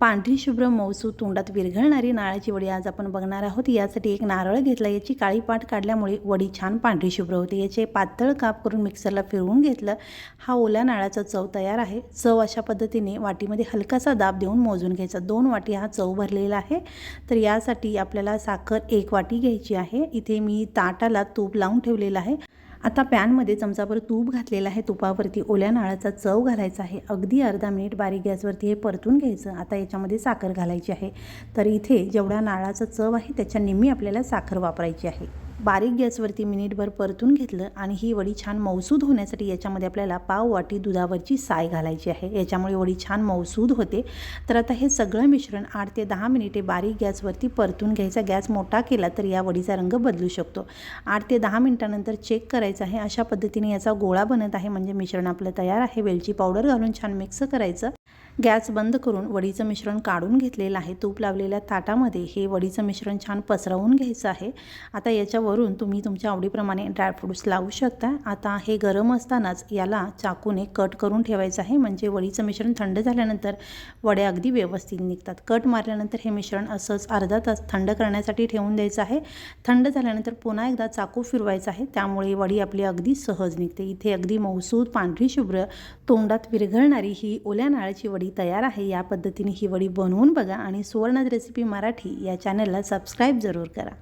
पांढरी शुभ्र मौसू तोंडात विरघळणारी नारळाची वडी आज आपण बघणार आहोत. यासाठी एक नारळ घेतला याची काळी पाट काढल्यामुळे वडी छान पांढरी शुभ्र होते. याचे पातळ काप करून मिक्सरला फिरवून घेतलं. हा ओल्या नारळाचा चव तयार आहे. चव अशा पद्धतीने वाटीमध्ये हलकासा दाब देऊन मोजून घ्यायचा. दोन वाटी हा चव भरलेला आहे. तर यासाठी आपल्याला साखर एक वाटी घ्यायची आहे. इथे मी ताटाला तूप लावून ठेवलेलं आहे. आता पॅनमध्ये चमचाभर तूप घातलेलं आहे. तुपावरती ओल्या नाळाचा चव घालायचा आहे. अगदी अर्धा मिनिट बारीक गॅसवरती हे परतून घ्यायचं. आता याच्यामध्ये साखर घालायची आहे. तर इथे जेवढा नाळाचा चव आहे त्याच्या निम्मी आपल्याला साखर वापरायची आहे. बारीक गॅसवरती मिनिटभर परतून घेतलं आणि ही वडी छान मौसूद होण्यासाठी याच्यामध्ये आपल्याला पाव वाटी दुधावरची साय घालायची आहे. याच्यामुळे वडी छान मौसूद होते. तर आता हे सगळं मिश्रण आठ ते दहा मिनिटे बारीक गॅसवरती परतून घ्यायचा. गॅस मोठा केला तर या वडीचा रंग बदलू शकतो. आठ ते दहा मिनिटानंतर चेक करायचं आहे. अशा पद्धतीने याचा गोळा बनत आहे. म्हणजे मिश्रण आपलं तयार आहे. वेलची पावडर घालून छान मिक्स करायचं. गॅस बंद करून वडीचं मिश्रण काढून घेतलेलं आहे. तूप लावलेल्या ताटामध्ये हे वडीचं मिश्रण छान पसरवून घ्यायचं आहे. आता याच्यावरून तुम्ही तुमच्या आवडीप्रमाणे ड्रायफ्रूट्स लावू शकता. आता हे गरम असतानाच याला चाकूने कट करून ठेवायचं आहे. म्हणजे वडीचं मिश्रण थंड झाल्यानंतर वड्या अगदी व्यवस्थित निघतात. कट मारल्यानंतर हे मिश्रण असंच अर्धा तास थंड करण्यासाठी ठेवून द्यायचं आहे. थंड झाल्यानंतर पुन्हा एकदा चाकू फिरवायचा आहे. त्यामुळे वडी आपली अगदी सहज निघते. इथे अगदी मौसूद पांढरी शुभ्र तोंडात विरघळणारी ही ओल्या नाळाची वडी तयार आहे या पद्धतीने ही वडी बनवून बघा आणि सुवर्णाज रेसिपी मराठी या चॅनलला सबस्क्राईब जरूर करा.